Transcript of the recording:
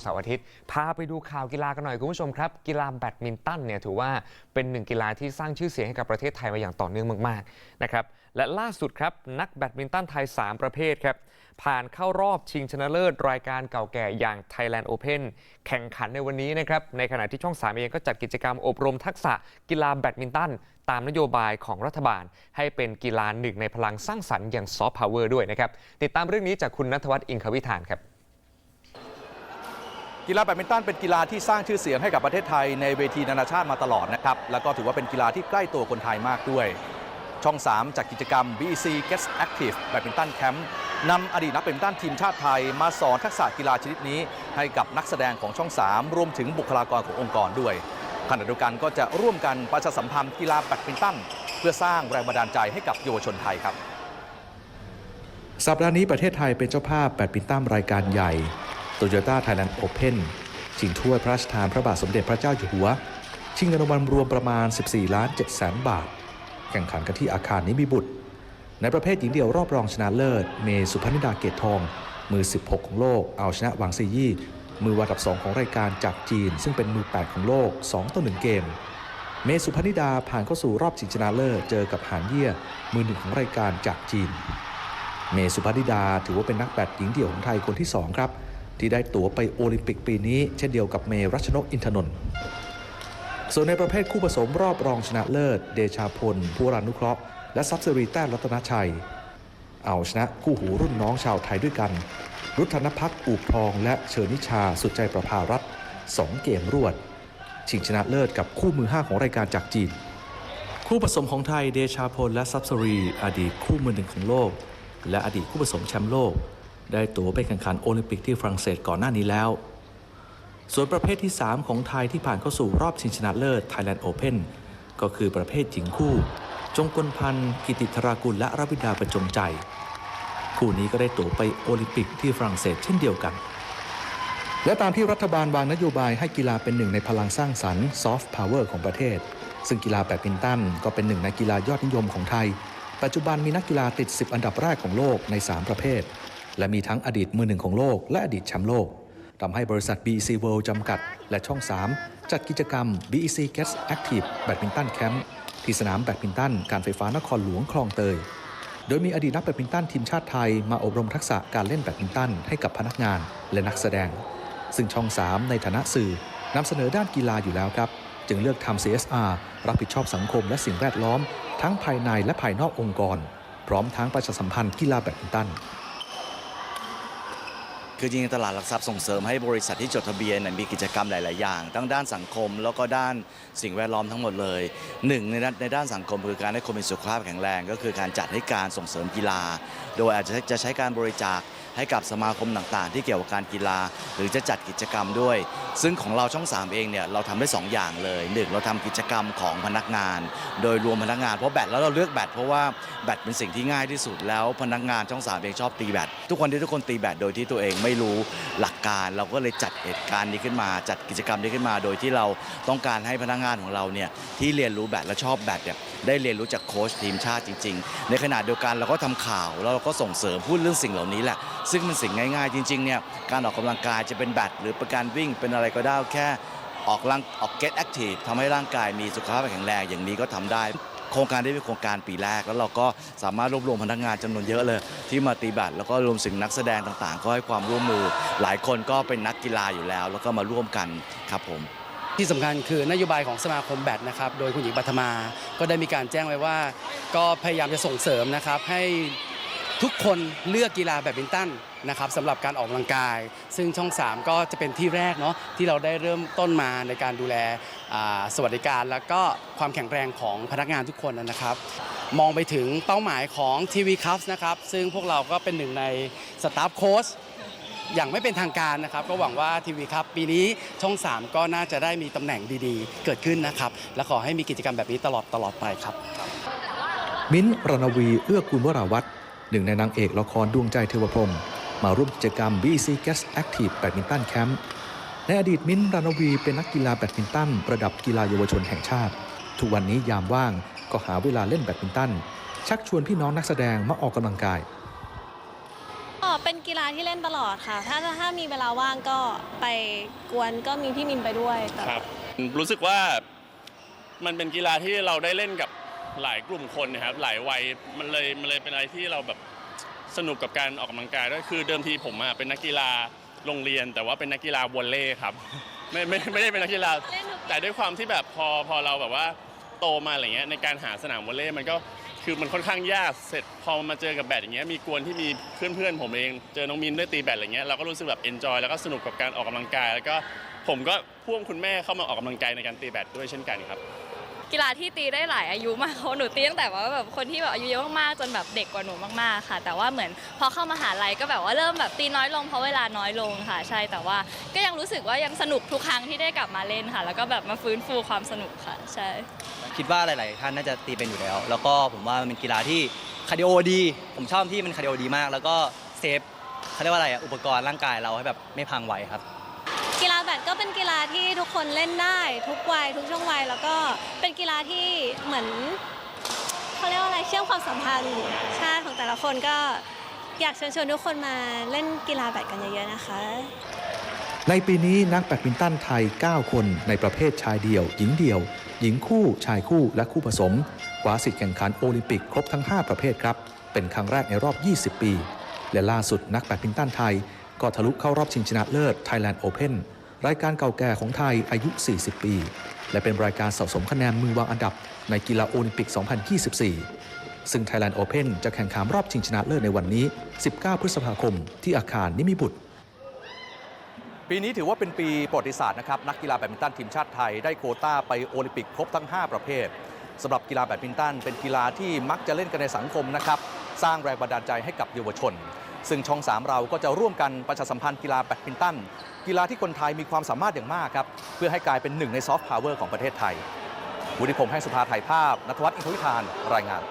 เสาร์อาทิตย์พาไปดูข่าวกีฬากันหน่อยคุณผู้ชมครับกีฬาแบดมินตันเนี่ยถือว่าเป็นหนึ่งกีฬาที่สร้างชื่อเสียงให้กับประเทศไทยมาอย่างต่อเนื่องมากๆนะครับและล่าสุดครับนักแบดมินตันไทย 3 ประเภทครับผ่านเข้ารอบชิงชนะเลิศรายการเก่าแก่อย่าง Thailand Open แข่งขันในวันนี้นะครับในขณะที่ช่อง 3 เองก็จัดกิจกรรมอบรมทักษะกีฬาแบดมินตันตามนโยบายของรัฐบาล ให้เป็นกีฬาหนึ่งในพลังสร้างสรรค์อย่างซอฟต์พาวเวอร์ด้วยนะครับติดตามเรื่องนี้จากคุณนัทวัฒน์อิงควิธานครับ กีฬาแบดมินตันเป็นกีฬาที่สร้างชื่อเสียงให้กับประเทศไทยในเวทีนานาชาติมาตลอดนะครับ แล้วก็ถือว่าเป็นกีฬาที่ใกล้ตัวคนไทยมากด้วย ช่อง 3จัดกิจกรรม BEC Gets Active Badminton Camp นำอดีตนักแบดมินตันทีมชาติไทย มาสอนทักษะกีฬาชนิดนี้ ให้กับนักแสดงของช่อง 3 รวมถึงบุคลากรขององค์กรด้วยขณะเดียวกันก็จะร่วมกันประชาสัมพันธ์กีฬาแบดมินตันเพื่อสร้างแรงบันดาลใจให้กับเยาวชนไทยครับ สัปดาห์นี้ประเทศไทยเป็นเจ้าภาพแบดมินตันรายการใหญ่ Toyota Thailand Open ชิงถ้วยพระราชทานพระบาทสมเด็จพระเจ้าอยู่หัว ชิงเงินรางวัลรวมประมาณ 14 ล้าน7แสนบาท แข่งขันกันที่อาคารนิมิบุตร ในประเภทหญิงเดี่ยวรอบรองชนะเลิศ เมสุพนิดาเกตทอง มือ 16 ของโลก เอาชนะหวังซียี่ มือวาดับ 2 ของรายการจากจีน ซึ่งเป็นมือ 8 ของโลก 2 ต่อ 1 เกม เมสุพนิดาผ่านเข้าสู่รอบชิงชนะเลิศ เจอกับหานเยี่ย มือหนึ่งของรายการจากจีน เมสุพัธิดาถือว่าเป็นนักแบดหญิงเดี่ยวของไทยคนที่ 2 ครับ ที่ได้ตั๋วไปโอลิมปิกปีนี้เช่นเดียวกับเมรัชนกอินทนนท์ส่วนในประเภทคู่ผสมรอบรองชนะเลิศ เดชาพลผู้รานุเคราะห์ และซับซิรีแต้รัตนชัย เอาชนะคู่หูรุ่นน้องชาวไทยด้วยกัน รุทธนพักอูบทองและเชิญนิชาสุดใจประภารัตสองเกมรวด ชิงชนะเลิศกับคู่มือ 5 ของรายการจากจีน คู่ผสมของไทยเดชาพลและซับซารี อดีตคู่มือหนึ่งของโลก และอดีตคู่ผสมแชมป์โลก ได้ตั๋วไปแข่งขันโอลิมปิกที่ฝรั่งเศสก่อนหน้านี้แล้ว ส่วนประเภทที่ 3 ของไทยที่ผ่านเข้าสู่รอบชิงชนะเลิศ Thailand Open ก็คือประเภทหญิงคู่ จงกลพันธ์กิติธรากุลและรวิดาประจงใจ คู่นี้ก็ได้ตั๋วไปโอลิมปิกที่ฝรั่งเศสเช่นเดียวกัน และตามที่รัฐบาลวางนโยบายให้กีฬาเป็นหนึ่งในพลังสร้างสรรค์ซอฟต์พาวเวอร์ของประเทศ ซึ่งกีฬาแบดมินตันก็เป็นหนึ่งในกีฬายอดนิยมของไทย ปัจจุบันมีนักกีฬาติด 10 อันดับแรกของโลกใน 3 ประเภท และมีทั้งอดีตมือหนึ่งของโลก และอดีตแชมป์โลกทำให้บริษัท BEC World จำกัด และช่อง 3 จัดกิจกรรม BEC Gets Active Badminton Camp ที่สนามแบดมินตันการไฟฟ้านครหลวงคลองเตย โดยมีอดีตนักแบดมินตันทีมชาติไทยมาอบรมทักษะการเล่นแบดมินตันให้กับพนักงานและนักแสดง ซึ่งช่อง 3 ในฐานะสื่อนำเสนอด้านกีฬาอยู่แล้วครับ จึงเลือกทำ CSR รับผิดชอบสังคมและสิ่งแวดล้อม ทั้งภายในและภายนอกองค์กร พร้อมทั้งประชาสัมพันธ์กีฬาแบดมินตัน คือจริงๆตลาดหลักทรัพย์ส่งเสริมให้บริษัทที่จดทะเบียนมีกิจกรรมหลาย ๆ อย่างทั้งด้านสังคมแล้วก็ด้านสิ่งแวดล้อมทั้งหมดเลยหนึ่งในด้านในด้านสังคมคือการให้คนมีสุขภาพแข็งแรง ก็คือการจัดให้การส่งเสริมกีฬา โดยอาจจะจะใช้การบริจาคให้กับสมาคมต่าง ๆ ที่เกี่ยวกับการกีฬา หรือจะจัดกิจกรรมด้วย ซึ่งของเราช่อง 3 เองเนี่ยเราทำได้ 2 อย่างเลยหนึ่งเราทำกิจกรรมของพนักงาน โดยรวมพนักงานเพราะแบตแล้วเราเลือกแบตเพราะว่าแบตเป็นสิ่งที่ง่ายที่สุดแล้วพนักงานช่องสามเองชอบตีแบตทุกคนที่ทุกคนตีแบตโดยที่ตัวเองไไม่รู้หลักการ เราก็เลยจัดเหตุการณ์นี้ขึ้นมา จัดกิจกรรมนี้ขึ้นมา โดยที่เราต้องการให้พนักงานของเราเนี่ยที่เรียนรู้แบตและชอบแบตเนี่ยได้เรียนรู้จากโค้ชทีมชาติจริง ๆ ในขณะเดียวกันเราก็ทำข่าวแล้วเราก็ส่งเสริมพูดเรื่องสิ่งเหล่านี้แหละ ซึ่งมันสิ่งง่ายๆ จริงๆเนี่ยการออกกำลังกายจะเป็นแบตหรือเป็นการวิ่งเป็นอะไรก็ได้แค่ออกร่างออก get active ทำให้ร่างกายมีสุขภาพแข็งแรงอย่างนี้ก็ทำได้ โครงการนี้เป็นโครงการปีแรก แล้วเราก็สามารถรวบรวมพนักงานจำนวนเยอะเลย ที่มาตีแบัตรแล้วก็รวมถึงนักแสดงต่างๆ ก็ให้ความร่วมมือ หลายคนก็เป็นนักกีฬาอยู่แล้ว แล้วก็มาร่วมกันครับผมที่สำคัญคือนโยบายของสมาคมแบดนะครับ โดยคุณหญิงปัทมา ก็ได้มีการแจ้งไว้ว่า ก็พยายามจะส่งเสริมนะครับให้ทุกคนเลือกกีฬาแบดมินตัน นะครับสำหรับการออกกำลังกาย ซึ่งช่อง 3 ก็จะเป็นที่แรกเนาะที่เราได้เริ่มต้นมาในการดูแลอ่าสวัสดิการ แล้วก็ความแข็งแรงของพนักงานทุกคนนะครับ มองไปถึงเป้าหมายของทีวีคัพนะครับซึ่งพวกเราก็เป็นหนึ่งในสตาฟโค้ช อย่างไม่เป็นทางการนะครับ ก็หวังว่าทีวีครับ ปีนี้ช่อง 3 ก็น่าจะได้มีตำแหน่งดีๆ เกิดขึ้นนะครับ และขอให้มีกิจกรรมแบบนี้ตลอดตลอดไปครับ มิ้นท์รณวี เอื้อกุลวราวัฒน์หนึ่งในนางเอกละครดวงใจเทวพรหม มาร่วมกิจกรรม BC Guest Active Badminton Camp ในอดีตมิ้นท์รณวีเป็นนักกีฬาแบดมินตันระดับกีฬาเยาวชนแห่งชาติ ทุกวันนี้ยามว่างก็หาเวลาเล่นแบดมินตัน ชักชวนพี่น้องนักแสดงมาออกกำลังกายก็เป็นกีฬาที่เล่นตลอดค่ะ ถ้าถ้ามีเวลาว่างก็ไปกวนก็มีพี่มินไปด้วยแต่ครับ รู้สึกว่ามันเป็นกีฬาที่เราได้เล่นกับหลายกลุ่มคนนะครับ หลายวัยมันเลยมันเลยเป็นอะไรที่เราแบบ สนุกกับการออกกำลังกายด้วยคือเดิมทีผมอะเป็นนักกีฬาโรงเรียน แต่ว่าเป็นนักกีฬาวอลเลย์ครับ ไม่ไม่ไม่ได้เป็นนักกีฬาเล่นทุกแต่ด้วยความที่แบบพอพอเราแบบว่าโตมาอะไรเงี้ยในการหาสนามวอลเลย์มันก็คือมันค่อนข้างยากเสร็จพอมาเจอกับแบดอย่างเงี้ยมีกวนที่มีเพื่อนๆผมเองเจอน้องมินด้วยตีแบดอะไรเงี้ยเราก็รู้สึกแบบเอนจอยแล้วก็สนุกกับการออกกำลังกาย แล้วก็ผมก็พ่วงคุณแม่เข้ามาออกกำลังกายในการตีแบดด้วยเช่นกันครับ กีฬาที่ตีได้หลายอายุมากเพราะหนูตีตั้งแต่ว่าแบบคนที่แบบอายุเยอะมากๆจนแบบเด็กกว่าหนูมากๆค่ะ แต่ว่าเหมือนพอเข้ามาหาลัยก็แบบว่าเริ่มแบบตีน้อยลงเพราะเวลาน้อยลงค่ะ ใช่แต่ว่าก็ยังรู้สึกว่ายังสนุกทุกครั้งที่ได้กลับมาเล่นค่ะ แล้วก็แบบมาฟื้นฟูความสนุกค่ะ ใช่ คิดว่าหลาย ๆ ท่านน่าจะตีเป็นอยู่แล้ว แล้วก็ผมว่ามันเป็นกีฬาที่คาร์ดิโอดี ผมชอบที่มันคาร์ดิโอดีมาก แล้วก็เซฟเขาเรียกว่าอะไรอะอุปกรณ์ร่างกายเราให้แบบไม่พังไหวครับ แบดก็เป็นกีฬาที่ทุกคนเล่นได้ทุกวัยทุกช่วงวัยแล้วก็เป็นกีฬาที่เหมือนเขาเรียกว่าอะไรเชื่อมความสัมพันธ์ชาติของแต่ละคนก็อยากเชิญชวนทุกคนมาเล่นกีฬาแบดกันเยอะๆนะคะ ในปีนี้นักแบดมินตันไทย 9 คนในประเภทชายเดี่ยว หญิงเดี่ยว หญิงคู่ ชายคู่และคู่ผสมคว้าสิทธิ์แข่งขันโอลิมปิกครบทั้ง 5 ประเภทครับ เป็นครั้งแรกในรอบ 20 ปี และล่าสุดนักแบดมินตันไทย ก็ทะลุเข้ารอบชิงชนะเลิศ Thailand Open รายการเก่าแก่ของไทยอายุ 40 ปี และเป็นรายการสะสมคะแนนมือวางอันดับในกีฬาโอลิมปิก 2024 ซึ่ง Thailand Open จะแข่งขันรอบชิงชนะเลิศในวันนี้ 19 พฤษภาคม ที่อาคารนิมิบุตรปีนี้ถือว่าเป็นปีประวัติศาสตร์นะครับนักกีฬาแบดมินตันทีมชาติไทยได้โคต้าไปโอลิมปิกครบทั้ง 5 ประเภทสำหรับกีฬาแบดมินตันเป็นกีฬาที่มักจะเล่นกันในสังคมนะครับ สร้างแรงบันดาลใจให้กับเยาวชน ซึ่งช่อง 3 เราก็จะร่วมกันประชาสัมพันธ์กีฬาแบดมินตันกีฬาที่คนไทยมีความสามารถอย่างมากครับ เพื่อให้กลายเป็นหนึ่งในซอฟต์พาวเวอร์ของประเทศไทยวุฒิพงษ์ให้สุภาถ่ายภาพนัทวัฒน์อินทวิธานรายงาน